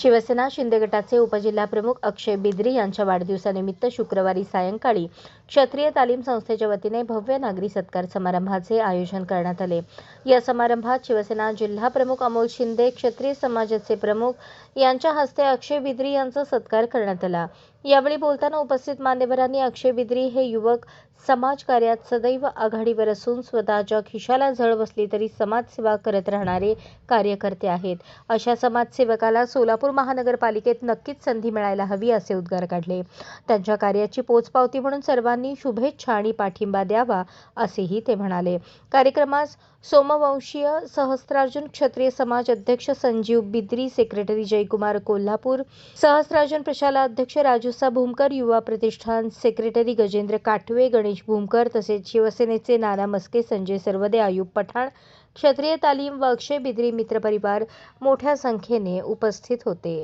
शिवसेना शिंदे गटाचे उपजिल्हा प्रमुख अक्षय बिद्री यांच्या वाढदिवसानिमित्त शुक्रवारी सायंकाळी क्षत्रिय तालीम संस्थेच्या वतीने भव्य नागरी सत्कार समारंभाचे आयोजन करण्यात आले. या समारंभात शिवसेना जिल्हा प्रमुख अमोल शिंदे क्षत्रिय समाजाचे प्रमुख यांच्या हस्ते अक्षय बिद्री यांचा सत्कार करण्यात आला. यावेळी बोलताना उपस्थित मान्यवरांनी अक्षय बिद्री हे युवक समाजकार्यात सदैव आघाडीवर असून स्वतःच्या खिशाला झळ बसली तरी समाजसेवा करत राहणारे कार्यकर्ते आहेत. अशा समाजसेवकाला सोलापूर महानगरपालिकेत नक्कीच संधी मिळायला हवी असे उद्गार काढले. त्यांच्या कार्याची पोचपावती म्हणून सर्वांनी शुभेच्छा आणि पाठिंबा द्यावा असेही ते म्हणाले. कार्यक्रमास सोमवंशीय सहस्त्रार्जुन क्षत्रिय समाज अध्यक्ष संजीव बिद्री सेक्रेटरी जयकुमार कोल्हापूर सहस्त्रार्जुन प्रशाला अध्यक्ष राजू राजूसा भूमकर युवा प्रतिष्ठान सेक्रेटरी गजेंद्र काठवे गणेश भूमकर तसेच शिवसेनेचे नाना मस्के संजय सर्वदे आयुब पठाण क्षत्रिय तालीम व अक्षय बिद्री मित्रपरिवार मोठ्या संख्येने उपस्थित होते.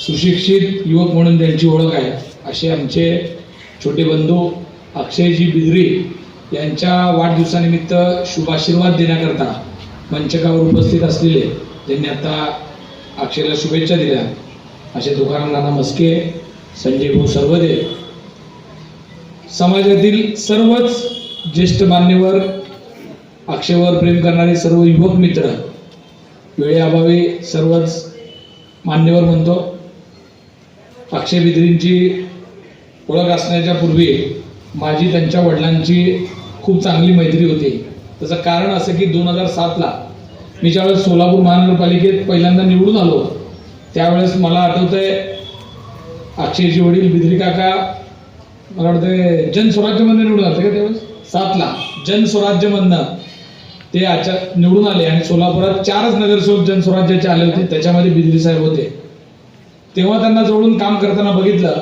सुशिक्षित युवक म्हणून त्यांची ओळख आहे. असे आमचे छोटे बंधू अक्षयजी बिद्री यांच्या वाढदिवसानिमित्त शुभाशीर्वाद देण्याकरता मंचकावर उपस्थित असलेले ज्यांनी आता अक्षयला शुभेच्छा दिल्या. असे तुकाराम नाना मस्के संजय भाऊ सर्वदे. समाजातील सर्वच ज्येष्ठ मान्यवर अक्षयवर प्रेम करणारे सर्व युवक मित्र वेळेअभावी सर्वच मान्यवर म्हणतो अक्षय बिद्रींची ओळख असण्याच्या पूर्वी माझी त्यांच्या वडिलांची खूप चांगली मैत्री होती. त्याचं कारण असं की दोन हजार सातला मी ज्यावेळेस सोलापूर महानगरपालिकेत पहिल्यांदा निवडून आलो त्यावेळेस मला आठवतंय अक्षयजी वडील बिद्री काका मला वाटतं जनस्वराज्यमधनं निवडून आले का त्यावेळेस? सातला. जनस्वराज्यमधनं ते आच्या निवडून आले आणि सोलापुरात चारच नगरसेवक जनस्वराज्याचे आले होते त्याच्यामध्ये बिजली साहेब होते. तेव्हा त्यांना जोडून काम करताना बघितलं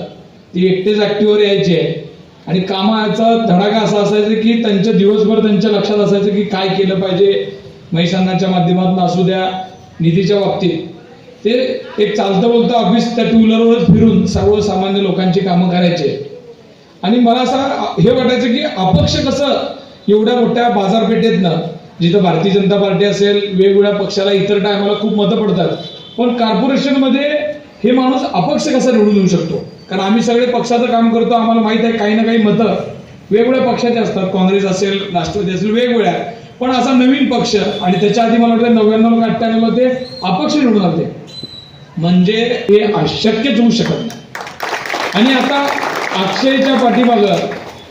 ती एकटेच ऍक्टिव्हवर यायचे. आणि कामाचा धडाका असा असायचा की त्यांच्या दिवसभर त्यांच्या लक्षात असायचं की काय केलं पाहिजे महिषांनाच्या माध्यमातून असू द्या निधीच्या बाबतीत. ते एक चालतं बोलतं ऑफिस त्या टू व्हीलरवरच फिरून सर्वसामान्य लोकांची कामं करायचे. आणि मला असं हे वाटायचं की अपक्ष कसं एवढ्या मोठ्या बाजारपेठेतनं जिथं भारतीय जनता पार्टी असेल वेगवेगळ्या पक्षाला इतर टायमाला खूप मतं पडतात. पण कॉर्पोरेशनमध्ये हे माणूस अपक्ष कसा निवडून येऊ शकतो? कारण आम्ही सगळे पक्षाचं काम करतो आम्हाला माहीत आहे काही ना काही मतं. वेगवेगळ्या पक्षाचे असतात काँग्रेस असेल राष्ट्रवादी असेल वेगवेगळ्या. पण असा नवीन पक्ष आणि त्याच्या आधी मला वाटतं नव्याण्णव अठ्ठ्याण्णव ते अपक्ष निवडून आले. म्हणजे हे अशक्यच होऊ शकत नाही. आणि आता अक्षयच्या पाठीमागं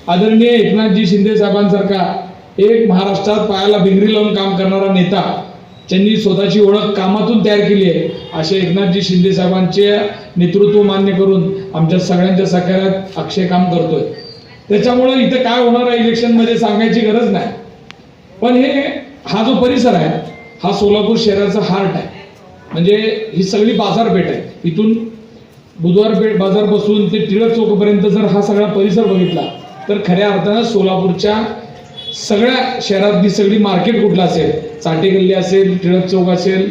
आदरणीय एकनाथजी शिंदे साहेबांसारखा एक महाराष्ट्रात पायाला बिंगरी लावून काम करणारा नेता ज्यांनी स्वतःची ओळख कामातून तयार केली आहे असे एकनाथजी शिंदे साहेबांचे नेतृत्व मान्य करून आमच्या सगळ्यांच्या सहकार्यात अक्षय काम करतोय. त्याच्यामुळं इथं काय होणार आहे इलेक्शनमध्ये सांगायची गरज नाही. पण हे हा जो परिसर आहे हा सोलापूर शहराचा हार्ट आहे. म्हणजे ही सगळी बाजारपेठ आहे. इथून बुधवारपेठ बाजारपासून ते टिळक चौकपर्यंत जर हा सगळा परिसर बघितला तर खऱ्या अर्थानं सोलापूरच्या सगळ्या शहरातली सगळी मार्केट कुठलं असेल? चाटे गल्ली असेल टिळक चौक असेल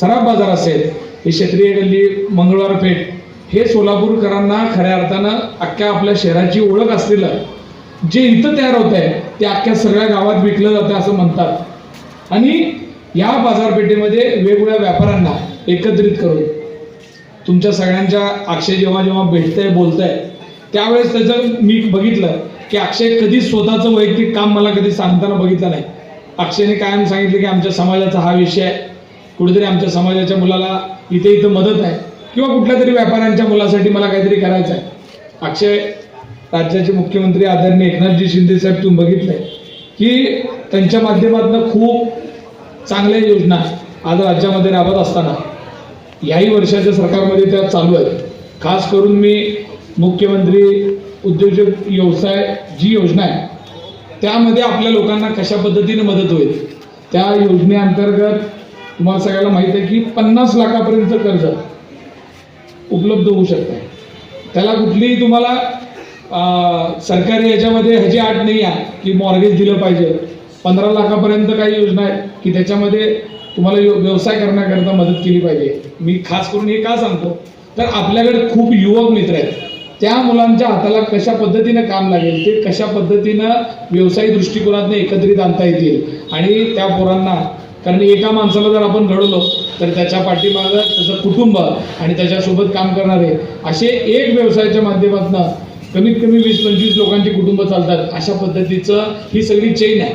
सराफ बाजार असेल ही क्षत्रिय गल्ली मंगळवार पेठ हे सोलापूरकरांना खऱ्या अर्थानं अख्ख्या आपल्या शहराची ओळख असलेलं जे इथं तयार होत आहे ते अख्ख्या सगळ्या गावात विकलं जातं असं म्हणतात. आणि या बाजारपेठेमध्ये वेगवेगळ्या व्यापाऱ्यांना एकत्रित करून तुमच्या सगळ्यांच्या अक्षय जेव्हा जेव्हा भेटतंय बोलतंय त्यावेळेस त्याचं मी बघितलं की अक्षय कधीच स्वतःचं वैयक्तिक काम मला कधी सांगताना बघितलं नाही. अक्षयने कायम सांगितलं की आमच्या समाजाचा हा विषय आहे. कुठेतरी आमच्या समाजाच्या मुलाला इथे इथं मदत आहे. किंवा कुठल्या तरी व्यापाऱ्यांच्या मुलासाठी मला काहीतरी करायचं आहे. अक्षय राज्याचे मुख्यमंत्री आदरणीय एकनाथजी शिंदे साहेब तुम्ही बघितलंय की त्यांच्या माध्यमातून खूप चांगल्या योजना आज राज्यामध्ये राबत असताना याही वर्षाच्या सरकारमध्ये त्या चालू आहेत. खास करून मी मुख्यमंत्री उद्योजक व्यवसाय जी योजना आहे त्यामध्ये आपल्या लोकांना कशा पद्धतीने मदत होईल? त्या योजनेअंतर्गत तुम्हाला सगळ्याला माहीत आहे की पन्नास लाखापर्यंत कर्ज उपलब्ध होऊ शकते. त्याला कुठलीही तुम्हाला सरकारी याच्यामध्ये ह्याची आठ नाही आहे की मॉर्गेज दिलं पाहिजे. पंधरा लाखापर्यंत काही योजना आहेत की त्याच्यामध्ये तुम्हाला यो- व्यवसाय करण्याकरता मदत केली पाहिजे. मी खास करून हे का सांगतो? तर आपल्याकडे खूप युवक मित्र आहेत. त्या मुलांच्या हाताला कशा पद्धतीनं काम लागेल ते कशा पद्धतीनं व्यवसायिक दृष्टिकोनातनं एकत्रित आणता येतील? आणि त्या पोरांना कारण एका माणसाला जर आपण घडवलो तर त्याच्या पाठीमागं त्याचं कुटुंब आणि त्याच्यासोबत काम करणारे असे एक व्यवसायाच्या माध्यमातून कमीत कमी वीस पंचवीस लोकांची कुटुंब चालतात. अशा पद्धतीचं ही सगळी चेन आहे.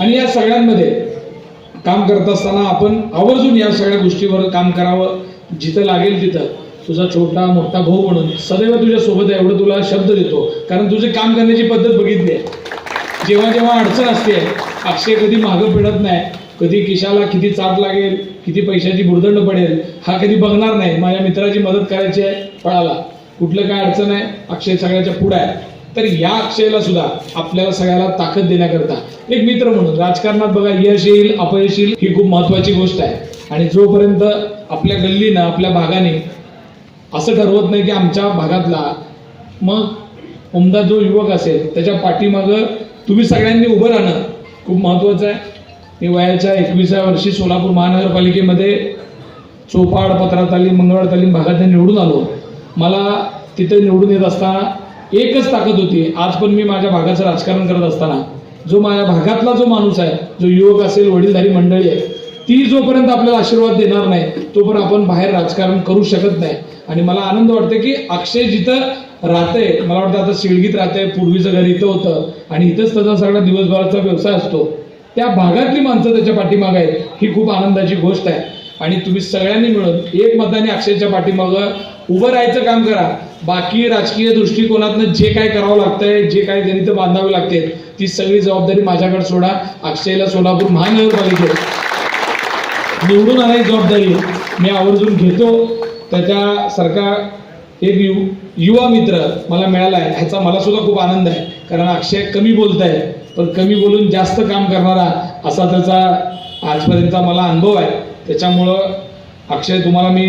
आणि या सगळ्यांमध्ये काम करत असताना आपण आवर्जून या सगळ्या गोष्टीवर काम करावं जिथं लागेल तिथं. तुझा छोटा मोठा भाऊ म्हणून सदैव तुझ्या सोबत आहे एवढं तुला शब्द देतो. कारण तुझे काम करण्याची पद्धत बघितली आहे. जेव्हा जेव्हा अडचण असते अक्षय कधी मागं फिरत नाही कधी किशाला किती चाट लागेल किती पैशाची बुरदंड पडेल हा कधी बघणार नाही. माझ्या मित्राची मदत करायची आहे पळाला कुठलं काय अडचण आहे अक्षय सगळ्याच्या पुढे आहे. तर या अक्षयला सुद्धा आपल्याला सगळ्याला ताकद देण्याकरता एक मित्र म्हणून राजकारणात बघा यश येईल अपयश येईल ही खूप महत्वाची गोष्ट आहे. आणि जोपर्यंत आपल्या गल्लीनं आपल्या भागाने असं ठरवत नाही की आमच्या भागातला मग उमदा जो युवक असेल त्याच्या पाठीमागं तुम्ही सगळ्यांनी उभं राहणं खूप महत्त्वाचं आहे. मी वयाच्या एकविसाव्या वर्षी सोलापूर महानगरपालिकेमध्ये चोपाड पत्रातालीम मंगळवार तालीम भागात निवडून आलो. मला तिथे निवडून येत असताना एकच ताकद होती. आज पण मी माझ्या भागाचं राजकारण करत असताना जो माझ्या भागातला जो माणूस आहे जो युवक असेल वडीलधारी मंडळी आहे ती जोपर्यंत आपल्याला आशीर्वाद देणार नाही तोपर्यंत आपण बाहेर राजकारण करू शकत नाही. आणि मला आनंद वाटतो की अक्षय जिथं राहतंय मला वाटतं आता शिळगीत राहतंय पूर्वीचं घर इथं होतं आणि इथंच त्याचा सगळा दिवसभराचा व्यवसाय असतो. त्या भागातली माणसं त्याच्या पाठीमागं आहेत ही खूप आनंदाची गोष्ट आहे. आणि तुम्ही सगळ्यांनी मिळून एक मताने अक्षयच्या पाठीमागं उभं राहायचं काम करा. बाकी राजकीय दृष्टिकोनातनं जे काय करावं लागतंय जे काय गणित बांधावे लागते ती सगळी जबाबदारी माझ्याकडे सोडा. अक्षयला सोलापूर महानगरपालिकेत. निवडून आणायची जबाबदारी. मी आवर्जून घेतो. त्याच्यासारखा एक यु युवा मित्र मला मिळाला आहे ह्याचा मला सुद्धा खूप आनंद आहे. कारण अक्षय कमी बोलत आहे पण कमी बोलून जास्त काम करणारा असा त्याचा आजपर्यंतचा मला अनुभव आहे. त्याच्यामुळं अक्षय तुम्हाला मी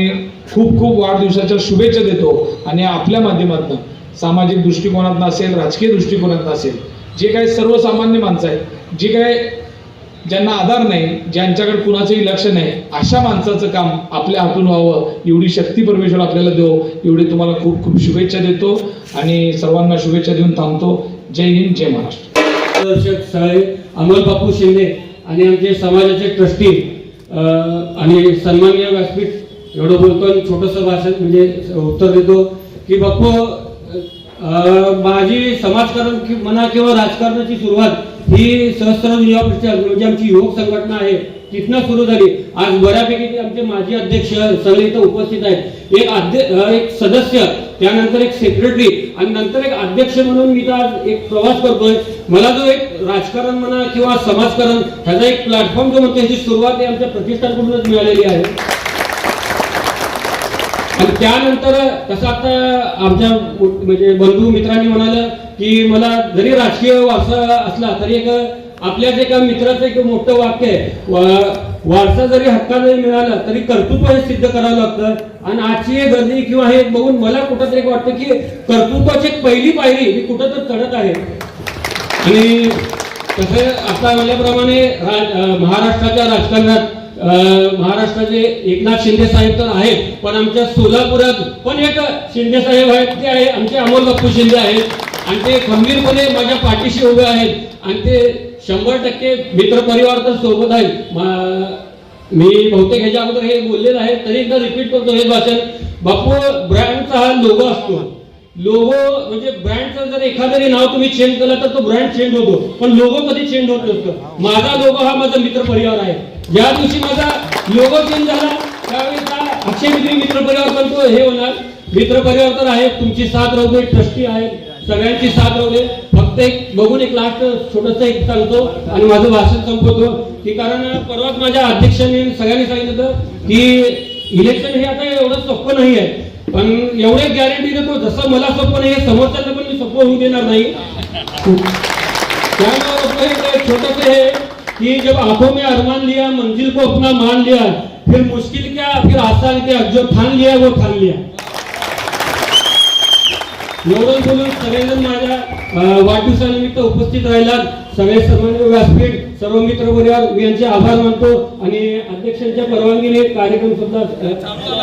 खूप खूप वाढदिवसाच्या शुभेच्छा देतो आणि आपल्या माध्यमातून सामाजिक दृष्टिकोनातनं असेल राजकीय दृष्टिकोनातनं असेल जे काही सर्वसामान्य माणसं आहेत जे काय ज्यांना आधार नाही ज्यांच्याकडे कुणाचंही लक्ष नाही अशा माणसाचं काम आपल्या हातून व्हावं एवढी शक्ती परमेश्वर आपल्याला देऊ एवढी तुम्हाला खूप खूप शुभेच्छा देतो आणि सर्वांना शुभेच्छा देऊन थांबतो. जय हिंद जय महाराष्ट्र. दर्शक सळे अमोल बापू शिंदे आणि आमचे समाजाचे ट्रस्टी आणि सन्माननीय व्यासपीठ एवढं बोलतो आणि छोटंसं भाषण म्हणजे उत्तर देतो की बापू अं, माझी समाजकारण कि- म्हणा किंवा राजकारणाची सुरुवात ही सहस्त्र युवा प्रतिष्ठान म्हणजे आमची युवक संघटना आहे. तिथनं सुरू झाली. आज बऱ्यापैकी ते आमचे माजी अध्यक्ष सगळे इथं उपस्थित आहेत. एक अध्यक्ष एक सदस्य त्यानंतर एक सेक्रेटरी आणि नंतर एक अध्यक्ष म्हणून मी आज एक प्रवास करतोय. मला जो एक राजकारण म्हणा किंवा समाजकारण ह्याचा एक प्लॅटफॉर्म जो म्हणतो ह्याची सुरुवात ही आमच्या प्रतिष्ठानकडूनच मिळालेली आहे. आणि त्यानंतर तसं आता आमच्या म्हणजे बंधू मित्रांनी म्हणालं की मला जरी राजकीय वारसा असला तरी एक आपल्याच एका मित्राचं एक मोठं वाक्य आहे. वारसा जरी हक्काने मिळाला तरी कर्तृत्व हे सिद्ध करावं लागतं. आणि आजची हे गर्दी किंवा हे बघून मला कुठंतरी एक वाटतं की कर्तृत्वाची एक पहिली पायरी ही कुठं तर चढत आहे. आणि कसं आता म्हणल्याप्रमाणे रा- महाराष्ट्राच्या राजकारणात अं, महाराष्ट्राचे एकनाथ शिंदे साहेब तर आहेत पण आमच्या सोलापुरात पण एक शिंदे साहेब आहेत ते आहे आमचे अमोल बाप्पू शिंदे आहेत. आणि ते खंबीरपणे माझ्या पाठीशी उभे आहेत. आणि ते शंभर टक्के मित्र परिवार तर सोबत आहेत. मी बहुतेक ह्याच्या अगोदर हे बोललेलं आहे तरी एकदा रिपीट करतो हे भाषण. बापू ब्रँडचा हा लोगो असतो. लोगो म्हणजे ब्रँडचं जर एखादं नाव तुम्ही चेंज केलं तर तो ब्रँड चेंज होतो. पण लोगो कधी चेंज होत नसतो. माझा लोगो हा माझा मित्र परिवार आहे. ज्या दिवशी माझा लोगो चेंज झाला. त्यावेळेस हा अक्षय मित्र परिवार पण तो हे होणार. मित्र परिवार तर आहे तुमची साथ राहू ट्रस्टी आहेत. सगळ्यांची साथ राहू दे. फक्त एक बघून एक लास्ट छोटस एक सांगतो आणि माझं भाषण संपवतो की कारण परवाच माझ्या अध्यक्षांनी सगळ्यांनी सांगितलं होतं की इलेक्शन हे आता एवढं सोपं नाही आहे. पण एवढे गॅरंटी देतो जसं मला सोपं नाही आहे समोरच्याला पण मी सोपं होऊ देणार नाही. त्यामुळे छोटस हे कि जब आंखों में अरमान लिया मंजिल को अपना मान लिया फिर मुश्किल क्या फिर आसान क्या जो ठान लिया वो ठान लिया. एवढं बोलून सगळेजण माझ्या वाढदिवसानिमित्त उपस्थित राहिलात. सगळे सर्व व्यासपीठ सर्व मित्र परिवार यांचे आभार मानतो आणि अध्यक्षांच्या परवानगीने कार्यक्रम सुद्धा सत्कार